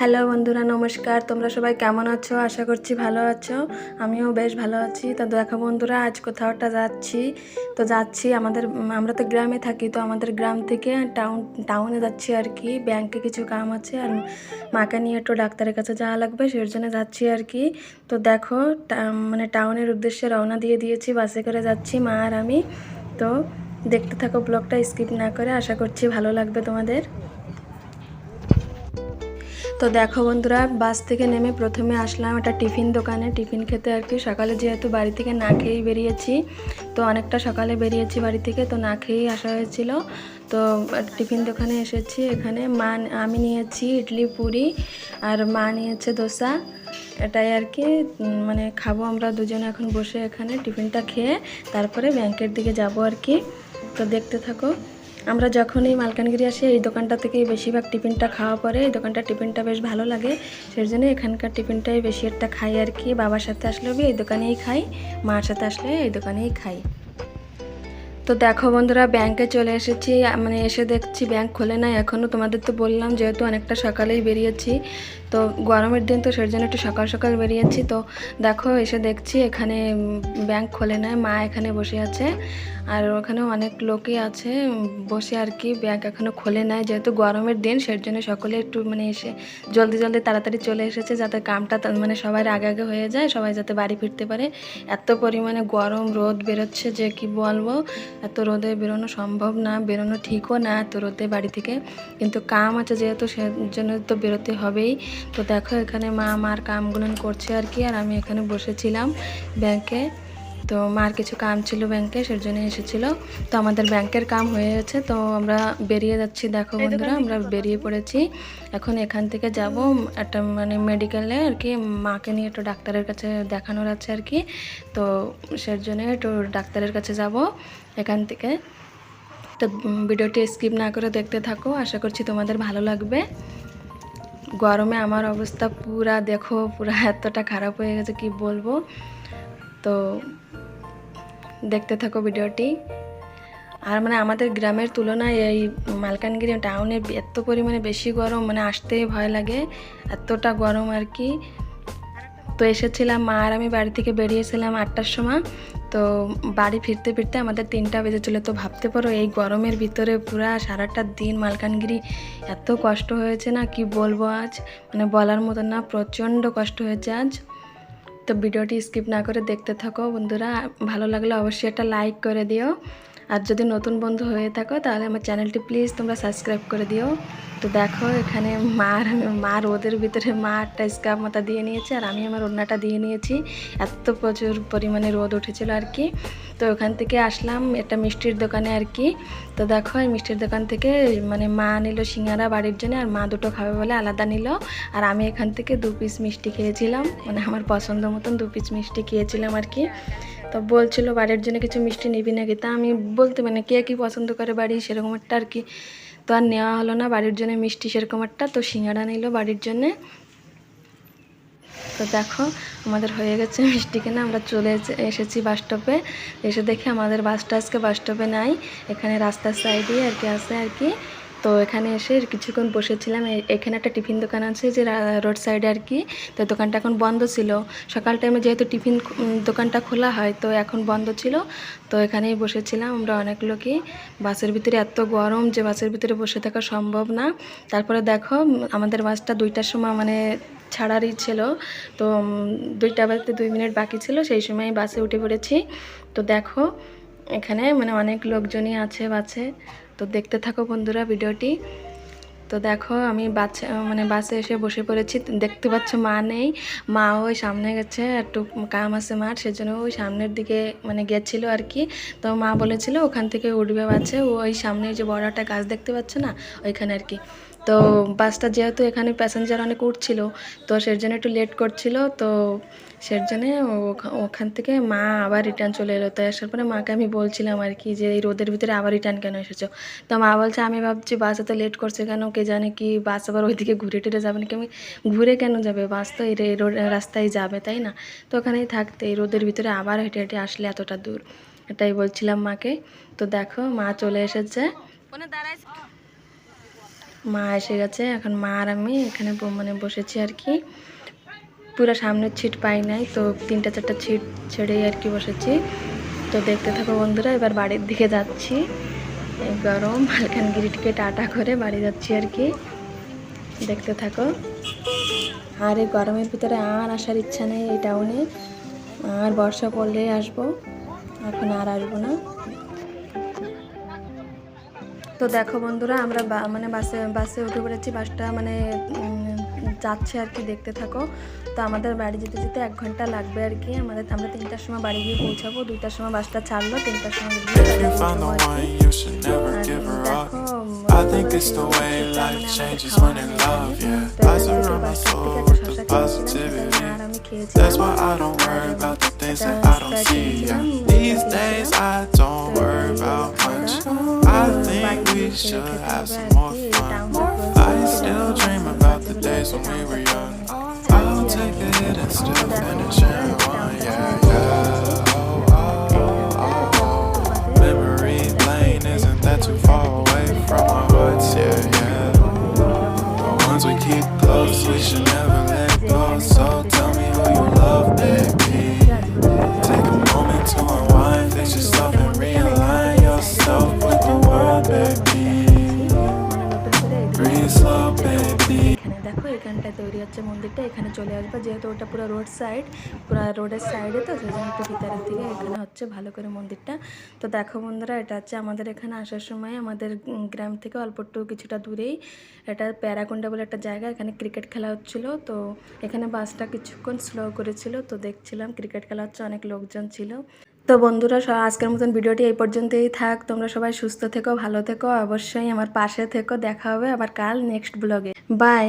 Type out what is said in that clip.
Hello বন্ধুরা, নমস্কার। তোমরা সবাই কেমন আছো? আশা করছি ভালো আছো। আমিও বেশ ভালো আছি। তো দেখো বন্ধুরা, আজ কোথাও একটা যাচ্ছি? তো যাচ্ছি আমাদের আমরা তো গ্রামে থাকি, তো আমাদের গ্রাম থেকে টাউন, টাউনে যাচ্ছি আর কি। ব্যাংকে কিছু কাম আছে আর মাকে নিয়ে একটু ডাক্তারের কাছে যাওয়া লাগবে, সেই জন্য যাচ্ছি আর কি। তো দেখো মানে টাউনের উদ্দেশ্যে রওনা দিয়ে দিয়েছি, বাসে করে যাচ্ছি মা আর আমি। তো দেখতে থাকো ব্লগটা, স্কিপ না করে। আশা করছি ভালো লাগবে তোমাদের। তো দেখো বন্ধুরা, বাস থেকে নেমে প্রথমে আসলাম একটা টিফিন দোকানে। টিফিন খেতে আর কি, সকালে যেহেতু বাড়ি থেকে না খেয়েই বেরিয়েছি, তো অনেকটা সকালে বেরিয়েছি বাড়ি থেকে, তো না খেয়েই আসা হয়েছিল। তো টিফিন দোকানে এসেছি, এখানে মা, আমি নিয়েছি ইডলি, পুরি আর মা নিয়েছে দোসা। এটাই আর কি মানে খাব আমরা দুজনে এখন বসে এখানে টিফিনটা খেয়ে, তারপরে ব্যাংকের দিকে যাব আর কি। তো দেখতে থাকো। আমরা যখনই মালকানগিরি আসি, এই দোকানটা থেকেই বেশিরভাগ টিফিনটা খাওয়া পরে এই দোকানটা টিফিনটা বেশ ভালো লাগে। সেই জন্য এখানকার টিফিনটাই বেশি একটা খাই আর কি। বাবার সাথে আসলেও এই দোকানেই খাই, মার সাথে আসলে এই দোকানেই খাই। তো দেখো বন্ধুরা, ব্যাংকে চলে এসেছি। মানে এসে দেখছি ব্যাংক খোলে নাই। এখনও তোমাদের তো বললাম, যেহেতু অনেকটা সকালেই বেরিয়েছি। তো গরমের দিন তো সেই জন্য একটু সকাল সকাল বেরিয়েছি। তো দেখো, এসে দেখছি এখানে ব্যাংক খোলে নাই। মা এখানে বসে আছে। আর ওখানে অনেক লোকই আছে বসে আর কি ব্যাংক এখনও খোলে নাই। যেহেতু গরমের দিন সেই জন্য সকলে একটু মানে এসে জলদি জলদি তাড়াতাড়ি চলে এসেছে যাতে কামটা মানে সবার আগে আগে হয়ে যায়, সবাই যাতে বাড়ি ফিরতে পারে। এত পরিমাণে গরম, রোদ বেরোচ্ছে যে কি বলব? এত রোদে বেরোনো সম্ভব না, বেরোনো ঠিকও না এত রোদে বাড়ি থেকে। কিন্তু কাম আছে যেহেতু, সেজন্য তো বেরোতে হবেই। তো দেখো এখানে মা মার কামগুলো করছে আর কি আর আমি এখানে বসেছিলাম ব্যাংকে। তো মার কিছু কাম ছিল ব্যাংকে সেই জন্য এসেছিল। তো আমাদের ব্যাংকের কাম হয়ে গেছে তো আমরা বেরিয়ে যাচ্ছি। দেখো বন্ধুরা আমরা বেরিয়ে পড়েছি। এখন এখান থেকে যাব একটা মানে মেডিকেলে আর কি মাকে নিয়ে একটু ডাক্তারের কাছে দেখানোর আছে আর কি। তো সেই জন্য একটু ডাক্তারের কাছে যাব এখান থেকে। তো ভিডিওটি স্কিপ না করে দেখতে থাকো আশা করছি তোমাদের ভালো লাগবে। গরমে আমার অবস্থা পুরা, দেখো, পুরা এতটা খারাপ হয়ে গেছে, কি বলব? তো দেখতে থাকো ভিডিওটি। আর মানে আমাদের গ্রামের তুলনায় এই মালকানগিরি টাউনে এত পরিমাণে বেশি গরম মানে আসতেই ভয় লাগে, এতটা গরম আর কি। তো এসেছিলাম মা আর আমি বাড়ি থেকে বেরিয়েছিলাম আটটার সময়। তো বাড়ি ফিরতে ফিরতে আমাদের তিনটা বেজেছিল। তো ভাবতে পারো এই গরমের ভিতরে পুরা সারাটা দিন মালকানগিরি এত কষ্ট হয়েছে না, কি বলব আজ? মানে বলার মতো না, প্রচণ্ড কষ্ট হয়েছে আজ। তো ভিডিওটি স্কিপ না করে দেখতে থাকো বন্ধুরা। ভালো লাগলে অবশ্যই একটা লাইক করে দিও। আর যদি নতুন বন্ধু হয়ে থাকো, তাহলে আমার চ্যানেলটি প্লিজ তোমরা সাবস্ক্রাইব করে দিও। তো দেখো, এখানে মার মা রোদের ভিতরে মা একটা স্কার্ফ মাথা দিয়ে নিয়েছে, আর আমি আমার ওড়নাটা দিয়ে নিয়েছি। এত প্রচুর পরিমাণে রোদ উঠেছিল আর কি। তো ওখান থেকে আসলাম, একটা মিষ্টির দোকানে আর কি। তো দেখো, এই মিষ্টির দোকান থেকে মানে মা নিল সিঙ্গারা বাড়ির জন্য, আর মা দুটো খাবে বলে আলাদা নিল। আর আমি এখান থেকে দু পিস মিষ্টি খেয়েছিলাম মানে আমার পছন্দ মতন দু পিস মিষ্টি খেয়েছিলাম আর কি। তো বলছিল, বাড়ির জন্য কিছু মিষ্টি নিবি নাকি? তা আমি বলতে মানে কে কী পছন্দ করে বাড়ি, সেরকম একটা আর কি। তো আর নেওয়া হলো না, বাড়ির জন্য মিষ্টি সেরকম একটা, তো সিঙ্গারা নিল বাড়ির জন্যে। তো দেখো, আমাদের হয়ে গেছে মিষ্টি কেনা, আমরা চলে এসেছি বাস স্টপে। এসে দেখি আমাদের বাসটা আজকে বাস স্টপে নাই, এখানে রাস্তার সাইডে আর কি আছে আর কি। তো এখানে এসে কিছুক্ষণ বসেছিলাম। এখানে একটা টিফিন দোকান আছে যে রোড সাইডে আর কি। তো দোকানটা এখন বন্ধ ছিল। সকাল টাইমে যেহেতু টিফিন দোকানটা খোলা হয়, তো এখন বন্ধ ছিল। তো এখানেই বসেছিলাম আমরা অনেক লোকই। বাসের ভিতরে এত গরম যে বাসের ভিতরে বসে থাকা সম্ভব না। তারপরে দেখো আমাদের বাসটা দুইটার সময় মানে ছাড়ারই ছিল। তো দুইটা বাজতে দুই মিনিট বাকি ছিল। সেই সময় বাসে উঠে পড়েছি। তো দেখো এখানে মানে অনেক লোকজনই আছে বাসে। তো দেখতে থাকো বন্ধুরা ভিডিওটি। তো দেখো আমি বাচ্চা মানে বাসে এসে বসে পড়েছি। দেখতে পাচ্ছ মা নেই। মা ওই সামনে গেছে, একটু কাম আছে মার, সেজন্য ওই সামনের দিকে মানে গেছিল আর কি। তো মা বলেছিল ওখান থেকে উঠবে বাসে। ওই সামনে যে বড় একটা গাছ দেখতে পাচ্ছ না, ওইখানে আর কি। তো বাসটা যেহেতু এখানে প্যাসেঞ্জার অনেক উঠছিল, তো সের জন্য একটু লেট করছিল। তো সের জন্যে ওখা- ওখান থেকে মা আবার রিটার্ন চলে এলো। তো আসার পরে মাকে আমি বলছিলাম আর কি যে এই রোদের ভিতরে আবার রিটার্ন কেন এসেছ? তো মা বলছে আমি ভাবছি বাস এত লেট করছে কেন? কে জানে কি বাস আবার ওইদিকে ঘুরে টুরে যাবে নাকি? আমি ঘুরে কেন যাবে? বাস তো এই রোড রাস্তায় যাবে তাই না? তো ওখানেই থাকতে এই রোদের ভিতরে আবার হেঁটে হেঁটে আসলে এতটা দূর। এটাই বলছিলাম মাকে। তো দেখো মা চলে এসেছে। মা এসে গেছে। এখন মা আর আমি এখানে মানে বসেছি আর কি। পুরো সামনের ছিট পাই নাই, তো তিনটা চারটা ছিট ছেড়েই আর কি বসেছি। তো দেখতে থাকো বন্ধুরা, এবার বাড়ির দিকে যাচ্ছি। গরম মালকানগিরিটিকে টাটা করে বাড়ি যাচ্ছি আর কি। দেখতে থাকো। আর এই গরমের ভিতরে আর আসার ইচ্ছা নেই এই টাউনে আর বর্ষা পড়লেই আসব। এখন আর আসব না। তো দেখো বন্ধুরা, আমরা মানে বাসে বাসে উঠে পড়েছি, বাসটা মানে যাচ্ছে আর কি দেখতে থাকো তো আমাদের বাড়ি যেতে যেতে এক ঘণ্টা লাগবে আর কি আমাদের আমরা তিনটার সময় বাড়ি গিয়ে পৌঁছাবো দুইটার সময় বাসটা ছাড়লো তিনটার সময় আর I think মানে আমি I we should have some more fun. I still dream about the days when we were young. I'll take it and still finish it one, yeah, yeah. হচ্ছে এখানে চলে আসবে, যেহেতু ওটা পুরো রোড সাইড, পুরো রোডের সাইডে তো, সেই জন্য একটু ভিতরের দিকে এখানে হচ্ছে ভালো করে মন্দিরটা। তো দেখো বন্ধুরা, এটা হচ্ছে আমাদের এখানে আসার সময়, আমাদের গ্রাম থেকে অল্প একটু কিছুটা দূরেই এটা প্যারাকুন্ডা বলে একটা জায়গা, এখানে ক্রিকেট খেলা হচ্ছিল। তো এখানে বাসটা কিছুক্ষণ স্লো করেছিল, তো দেখছিলাম ক্রিকেট খেলা হচ্ছে, অনেক লোকজন ছিল। তো বন্ধুরা আজকের মতন ভিডিওটি এই পর্যন্তই থাক। তোমরা সবাই সুস্থ থেকো, ভালো থেকো, অবশ্যই আমার পাশে থেকো। দেখা হবে আবার কাল নেক্সট ব্লগে বাই